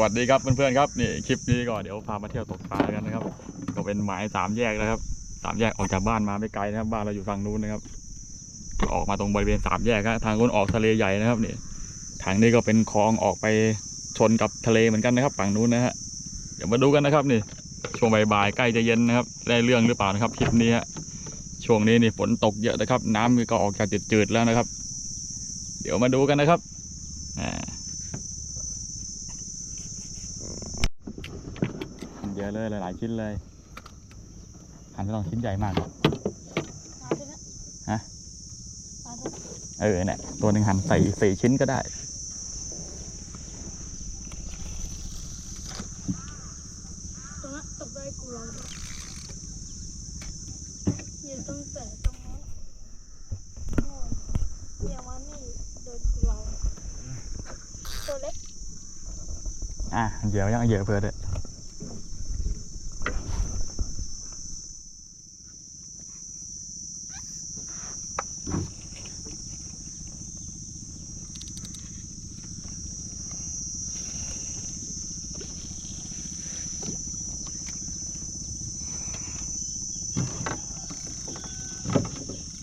วัสดีครับเพื่อนๆครับนี่คลิปนี้ก็เดี๋ยวพามาเที่ยวตกปลากันนะครับ ก็เป็นหมายสามแยกนะครับสามแยกออกจากบ้านมาไม่ไกลนะครับ บ้านเราอยู่ฝั่งนู้นนะครับก็ออกมาตรงบริเวณสามแยกครับทางนู้นออกทะเลใหญ่นะครับนี่ทางนี้ก็เป็นคลองออกไปชนกับทะเลเหมือนกันนะครับฝั่งนู้นนะฮะเดี๋ยวมาดูกันนะครับนี่ ช่วงบ่ายๆใกล้จะเย็นนะครับ ได้เรื่องหรือเปล่านะครับคลิปนี้ฮะช่วงนี้นี่ฝนตกเยอะนะครับ น้ำก็ออกจากจืดๆแล้วนะครับ เดี๋ยวมาดูกันนะครับอ่า เยอะเลยหลายๆชิ้นเลยหั่นไม่ต้องชิ้นใหญ่มากหรอกมาด้วยนะฮะมาด้วยเออเนี่ยตัวหนึ่งหั่นใส่สี่ชิ้นก็ได้ตรงนั้นตกได้กูเราด้วยเนี่ยตั้งแต่ตรงนั้นโน่นเนี่ยมานี่โดนกูเราตัวเล็กอะเหยอะยังเหยอะเพื่อด้วย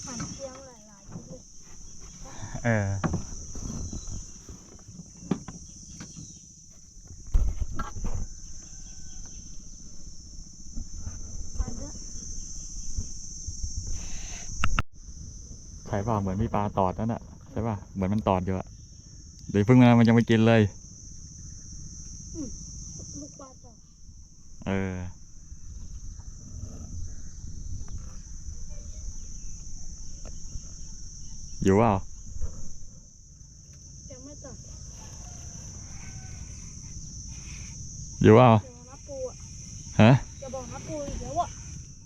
หันเทียงหลายๆทีเลย เออมาด้วยใช่ป่ะเหมือนมีปลาตอดนั่นแหะใช่ป่ะเหมือนมันตอดอยู่อะเดี๋ยวเพิ่งมามันยังไม่กินเลยลูกปลาต่อเอออยู่เปล่า ยังไม่ต่อ อยู่เปล่าเดี๋ยวนะปูอะฮะจะบอกนะปูอีกแล้วอะ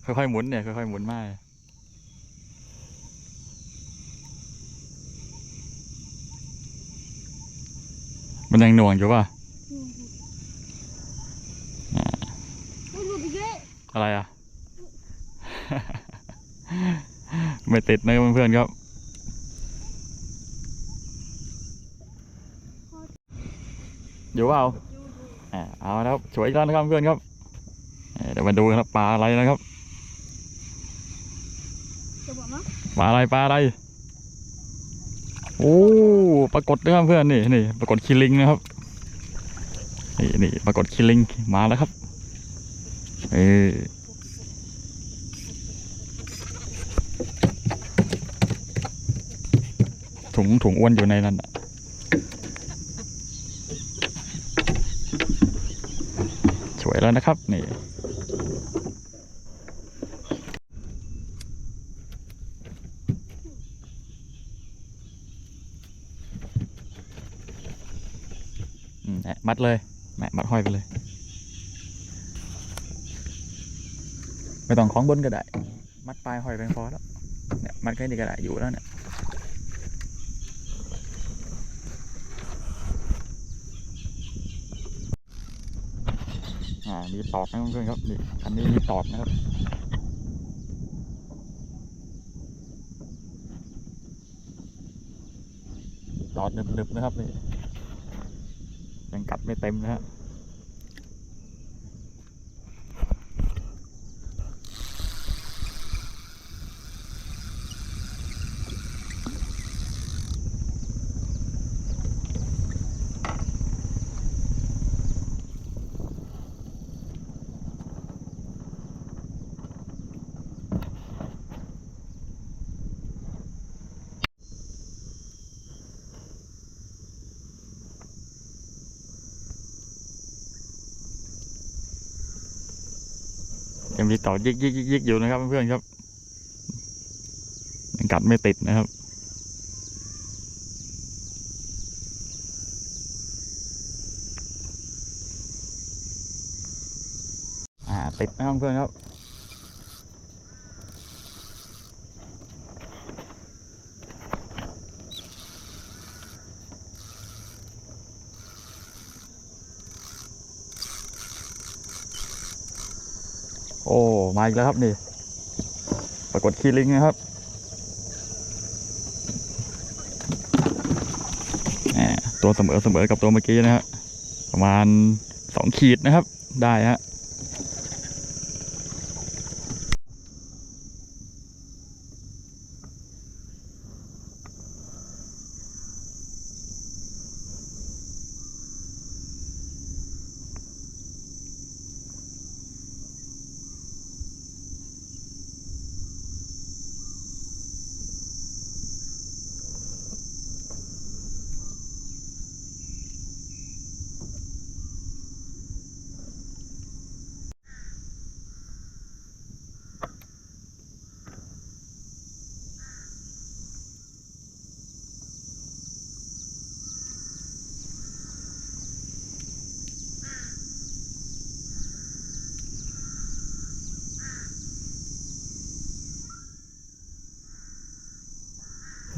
ค่อยๆหมุนเนี่ยค่อยๆหมุนมามันยังหน่วงอยู่ป่ะอืมอุ้ยหลุดอีกแล้วอะไรอะ ไม่ติดนะครับเพื่อนๆครับอยู่เปล่าอยู่อยู่อ่า เอาละครับสวยอีกแล้วนะครับเพื่อนครับเอ่อเดี๋ยวมาดูกันครับปลาอะไรนะครับจะบอกนะปลาอะไรปลาอะไรโอ้ปรากฏนะครับเพื่อนนี่นี่ปรากฏคิลิงนะครับนี่นี่ปรากฏคิลิงมาแล้วครับเออถุงถุงอ้วนอยู่ในนั้นน่ะสวย แล้วนะครับนี่อืมแหะมัดเลยแมะมัดห้อยไปเลย ไม่ต้องของบนก็ได้ มัดปลายห้อยไปพอแล้วเนี่ยมัดแค่นี้ก็ได้อยู่แล้วเนี่ย มีตอกนะเพื่อนครับนี่คันนี้มีตอกนะครับตอดหนึบๆนะครับนี่ยังกัดไม่เต็มนะฮะังมีต่อยิกยิกยิกยิกอยู่นะครับเพื่อนๆครับยังกัดไม่ติดนะครับอ่าติดนะครับเพื่อนครับ โอ้ มาอีกแล้วครับนี่ ปรากฏคีลิงนะครับตัวเสมอเสมอกับตัวเมื่อกี้นะฮะประมาณสองขีดนะครับ ได้ฮะ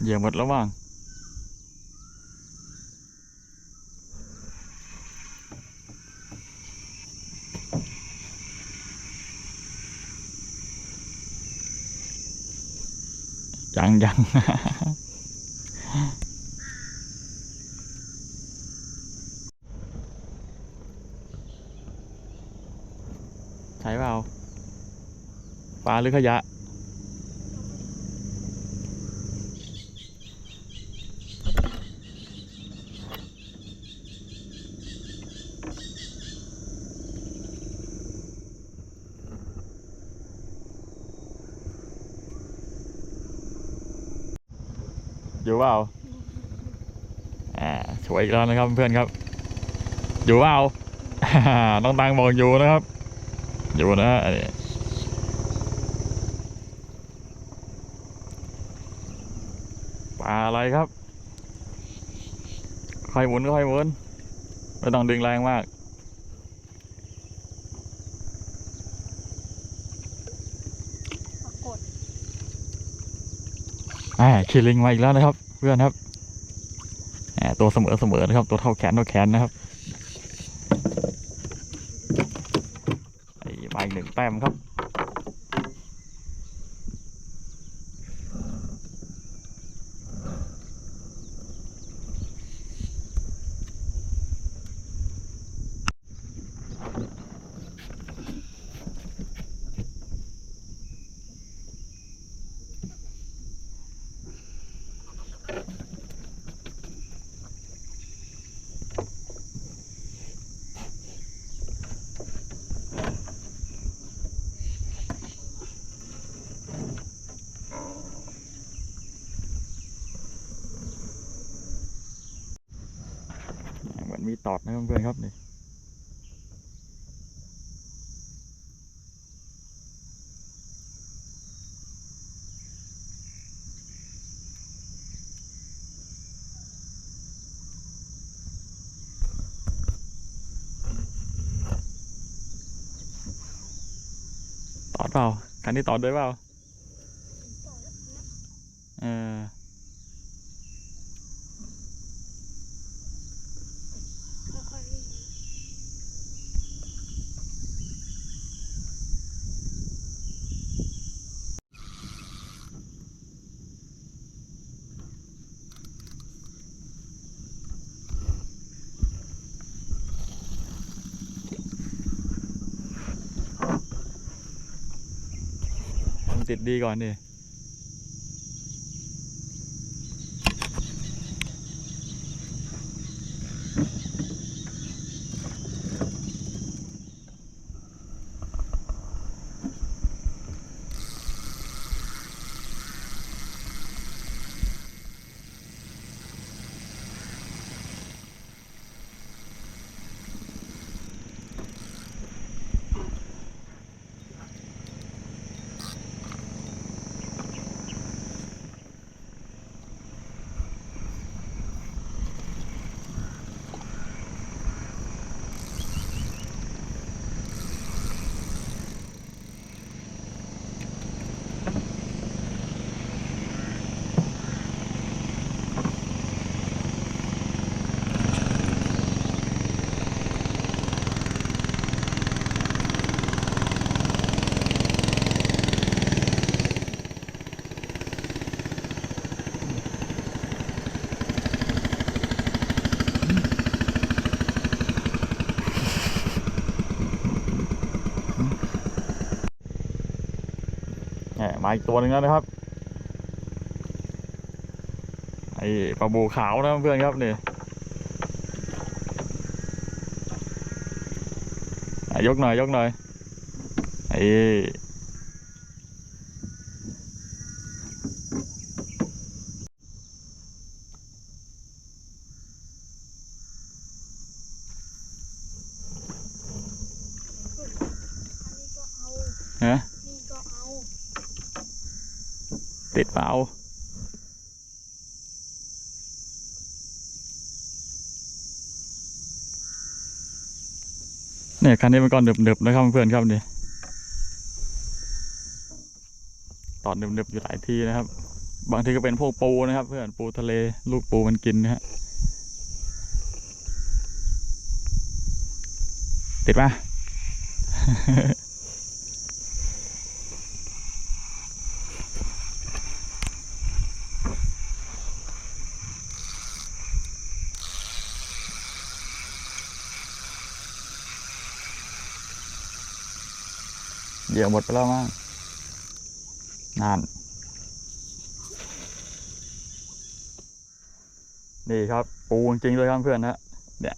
เหยียบหมดแล้วว่างยังยังใช่เปล่าปลาหรือขยะ อยู่เปล่าอ่าสวยอีกแล้วนะครับเพื่อนครับ อยู่เปล่าน้องตังบอกอยู่นะครับ อยู่นะอันนี้ปลาอะไรครับค่อยหมุนค่อยหมุนไม่ต้องดึงแรงมาก ปรากฏ อ่าคิลิงมาอีกแล้วนะครับ เพื่อนครับตัวเสมอเสมอนะครับ ตัวเท่าแขนเท่าแขนนะครับไอ้มาอีกหนึ่งแต้มครับ เห มีตอดนะเพื่อนๆครับนี่ตอดเปล่าคันนี้ตอดด้วยเปล่า ติดดีก่อนดิ มาอีกตัวหนึ่งแล้วนะครับไอ้ปลาบูขาวนะเพื่อนครับนี่ยกหน่อยยกหน่อยไอ้อันนี้ก็เฮะ นี่ก็เอา ติดเปล่าเนี่ยคันนี้มันก่อนเดือบๆนะครับเพื่อนครับนี่ตอนเดือบๆอยู่หลายที่นะครับ บางทีก็เป็นพวกปูนะครับ เพื่อนปูทะเลลูกปูมันกินนะฮะติดปะ เหยื่อหมดไปแล้วมั้งนานนี่ครับ ปูจริงเลยครับเพื่อนฮะเนี่ย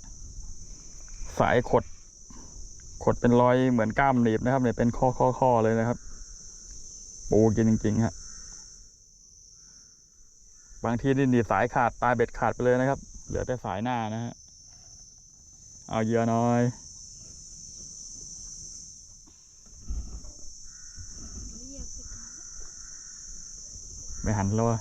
สายขด ขดเป็นรอยเหมือนก้ามหนีบนะครับ เนี่ยเป็นข้อข้อข้อเลยนะครับ ปูกินจริงๆฮะบางทีนี่หนีบสายขาดปลายเบ็ดขาดไปเลยนะครับ เหลือแต่สายหน้านะฮะเอาเยอหน้อย เรียกสิคะ ไม่หันแล้วอ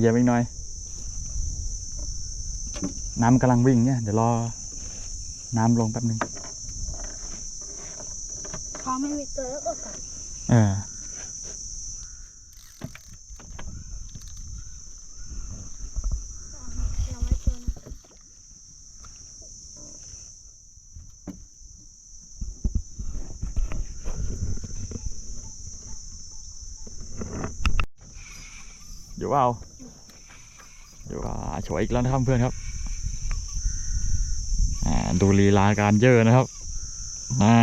เดี๋ยวเอกแป๊บนึงดิมาเอาเหยื่อไปอีกหน่อย น้ำกำลังวิ่งเนี่ยเดี๋ยวรอน้ำลงแป๊บนึงพอไม่มีตัวแล้วก็กลับเออเอาไว้ตัวหนึงอยู่ว่าเอา อยู่ว่าฉวยอีกแล้วนะครับเพื่อนครับอ่าดูลีลาการเยอะนะครับน่า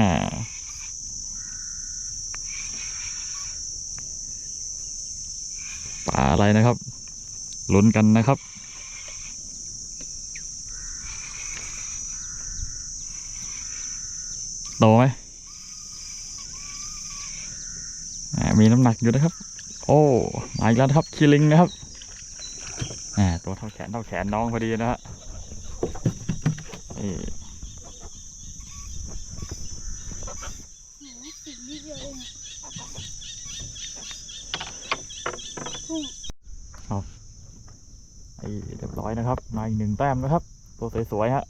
ปลาอะไรนะครับลุ้นกันนะครับโตไหมอ่ามีน้ำหนักอยู่นะครับ โอ้มาอีกแล้วครับคิลิงนะครับ เท่าแขนเท่าแขนน้องพอดีนะฮะนี่เอาไอ้เรียบร้อยนะครับ มาอีกหนึ่งแต้มนะครับ ตัวสวยๆฮะ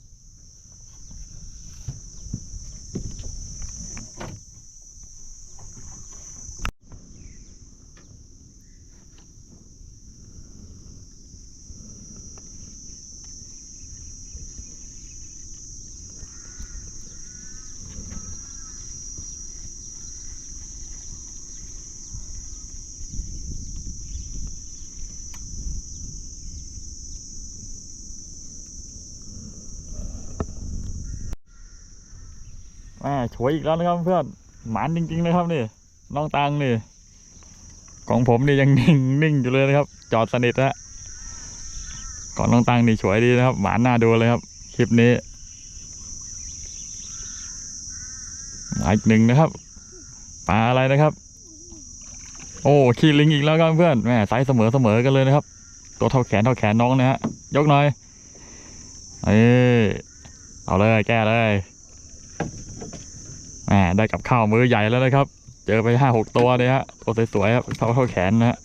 แม่ฉวยอีกแล้วนะครับเพื่อนหมานจริงๆนะครับนี่น้องตังนี่ ของผมนี่ยังนิ่งนิ่งอยู่เลยนะครับ จอดสนิทฮะก่อนน้องตังนี่ฉวยดีนะครับ หมานหน้าดูเลยครับ คลิปนี้มาอีกหนึ่งนะครับปลาอะไรนะครับ โอ้ขี้ลิงอีกแล้วครับเพื่อนแม่ไซส์เสมอเสมอกันเลยนะครับ ตัวเท่าแขนเท่าแขนน้องนะฮะยกหน่อยเอ้เอาเลยแก้เลย แหมได้กับข้าวมื้อใหญ่แล้วนะครับ เจอไปห้าหกตัวเลยฮะตัวสวยๆครับเท่าเท่าแขนนะฮะ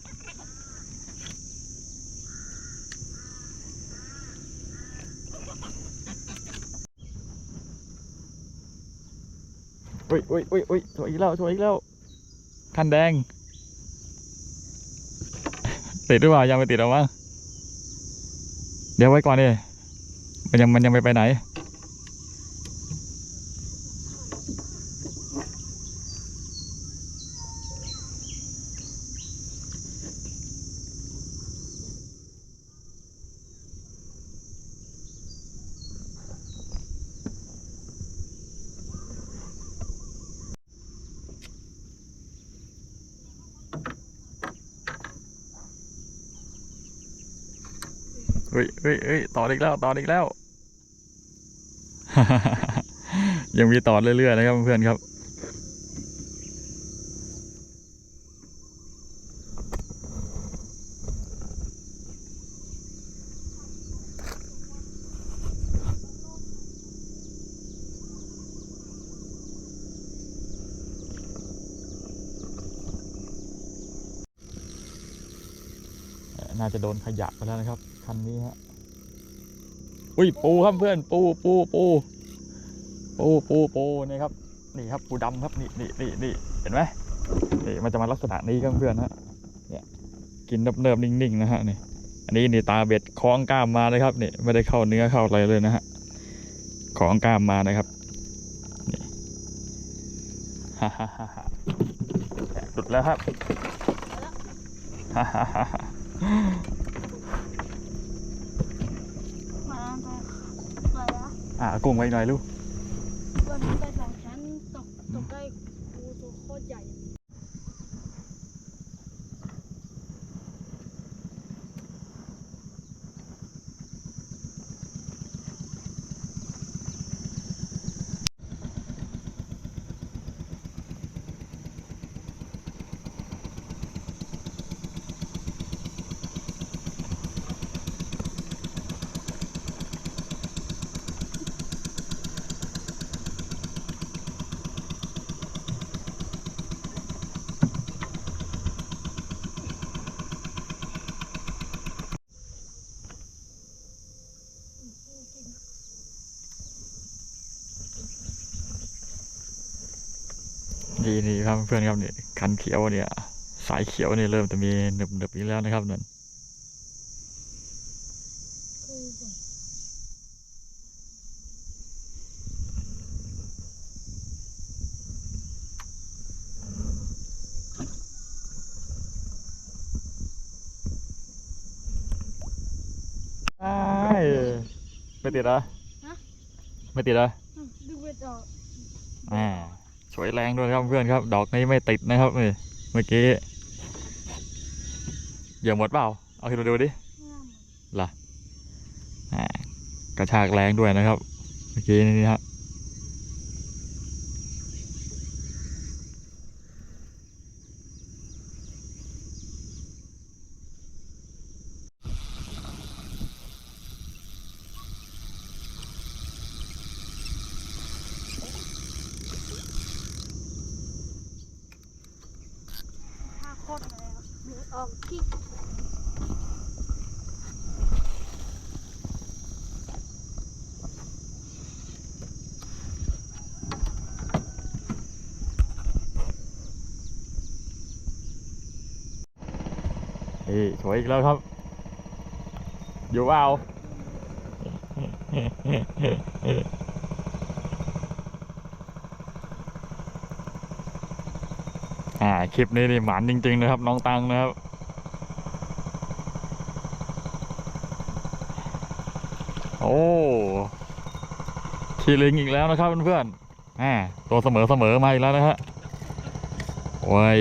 อุ้ยอุ้ยอุ้ยอุ้ยช่วยอีกแล้วช่วยอีกแล้วคันแดง ติดหรือเปล่ายังไม่ติดหรอมั้งเดี๋ยวไว้ก่อนดิมันยังมันยังไม่ไปไหน เฮ้ยเฮ้ยเฮ้ย ต่ออีกแล้วต่ออีกแล้ว ยังมีต่อเรื่อยๆนะครับเพื่อนครับน่าจะโดนขยะไปแล้วนะครับ คันนี้ฮะ อุ้ยปูครับเพื่อนปูปูปูปูปูปูนี่ครับนี่ครับปูดำครับนี่นี่นี่นี่เห็นไหมนี่มันจะมาลักษณะนี้ครับเพื่อนฮะเนี่ยกินเนิบๆนิ่งๆนะฮะนี่อันนี้นี่ตาเบ็ดคล้องกล้ามมาเลยครับนี่ไม่ได้เข้าเนื้อเข้าอะไรเลยนะฮะของกล้ามมานะครับนี่ฮ่าฮ่าฮ่าฮ่าหลุดแล้วครับฮ่าฮ่าฮ่าไปไปละ อะกลุ่มไว้หน่อยลูก วันนี้ไปสองชั้นตกตกได้ปูตัวโคตรใหญ่ นี่นี่ครับเพื่อนครับนี่คันเขียวเนี่ย สายเขียวเนี่ยเริ่มจะมีหนึบหนึบอีกแล้วนะครับนั่นปูใหญ่ใช่ไม่ติดเหรอไม่ติดเหรอ อืมดูไปต่อ อ่าส วยแรงด้วยครับเพื่อนครับ ดอกนี้ไม่ติดนะครับนี่เมื่อกี้เหยื่อหมดเปล่า เอาขึ้นมาดูดิงามอ่ากระชากแรงด้วยนะครับ เมื่อกี้นี่ฮะ ท่าโคตรเลยครับเลือดออกกิ๊ก นี่สวยอีก แล้วครับ อยู่เปล่าอ่าคลิปนี้นี่หมานจริง ๆ นะครับ น้องตังนะครับ โอ้คีลิงอีกแล้วนะครับเพื่อนๆอ่าตัวเสมอเสมอๆมาอีกแล้วนะฮะโอ้ย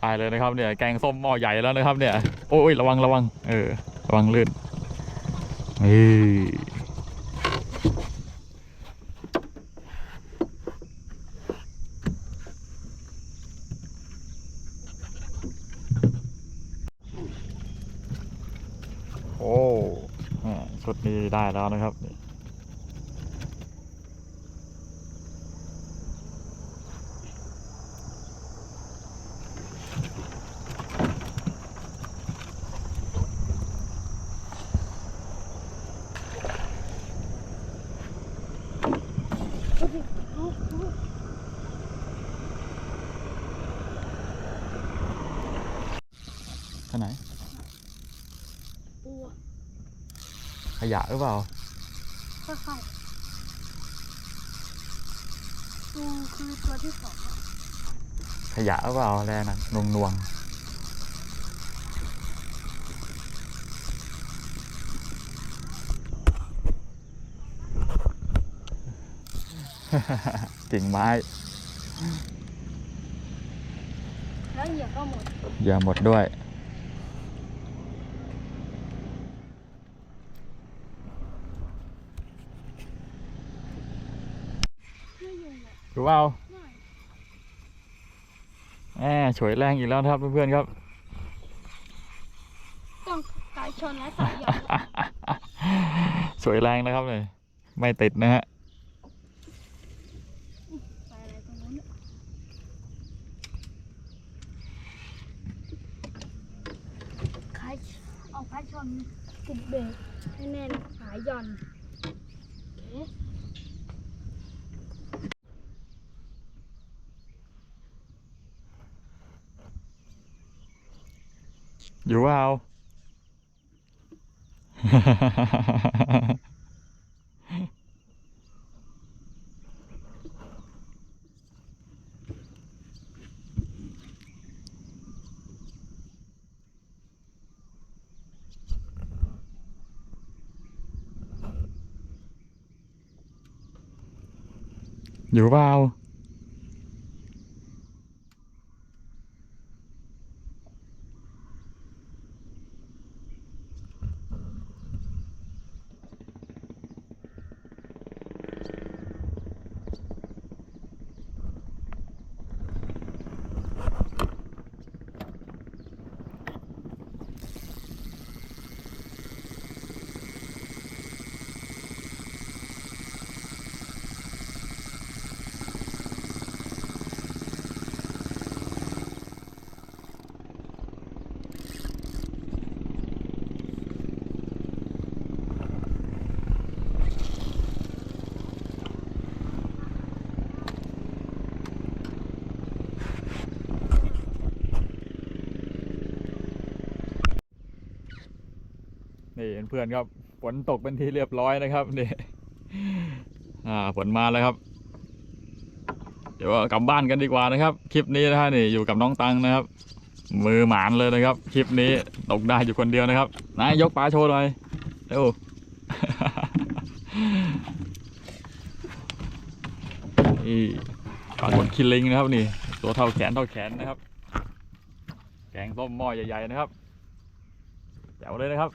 ได้เลยนะครับเนี่ยแกงส้มหม้อใหญ่แล้วนะครับเนี่ยโอ้ยระวังระวังเออระวังลื่นเฮ้โอ้แหม่ชุดนี้ได้แล้วนะครับ ยะหรือเปล่าค่อยๆปูคือตัวที่สองอะขยะหรือเปล่าแลนะนวงนวงๆกิ่งไม้ แล้วเหยื่อก็หมดอย่าหมดด้วย ไม่ ยุ่งเลยรู้เปล่าไม่แหมฉวยแรงอีกแล้วนะครับเพื่อนๆครับ ต้องกายชนและสายหย่อนสวยแรงนะครับเลยไม่ติดนะฮะไปอะไรตรงนู้นอะใครเอาพายชนกลุ่มเบรกให้แน่นสายหย่อน โอเคอยู่ เปล่าอยู่เปล่านี่เพื่อนๆครับ ฝนตกเป็นที่เรียบร้อยนะครับนี่อ่าฝนมาแล้วครับ เดี๋ยวกลับบ้านกันดีกว่านะครับ คลิปนี้นะฮะนี่อยู่กับน้องตังนะครับ มือหมานเลยนะครับ คลิปนี้ตกได้อยู่คนเดียวนะครับนายยกปลาโชว์หน่อยเร็วนี่ปลาขนคิลิงนะครับนี่ ตัวเท่าแขนเท่าแขนนะครับ แกงส้มหม้อใหญ่ๆนะครับแจ๋วเลยนะครับ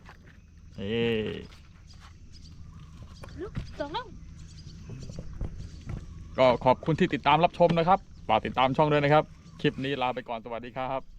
นี่ลุกสองล้วก็ขอบคุณที่ติดตามรับชมนะครับฝากติดตามช่องด้วยนะครับ คลิปนี้ลาไปก่อนสวัสดีครับ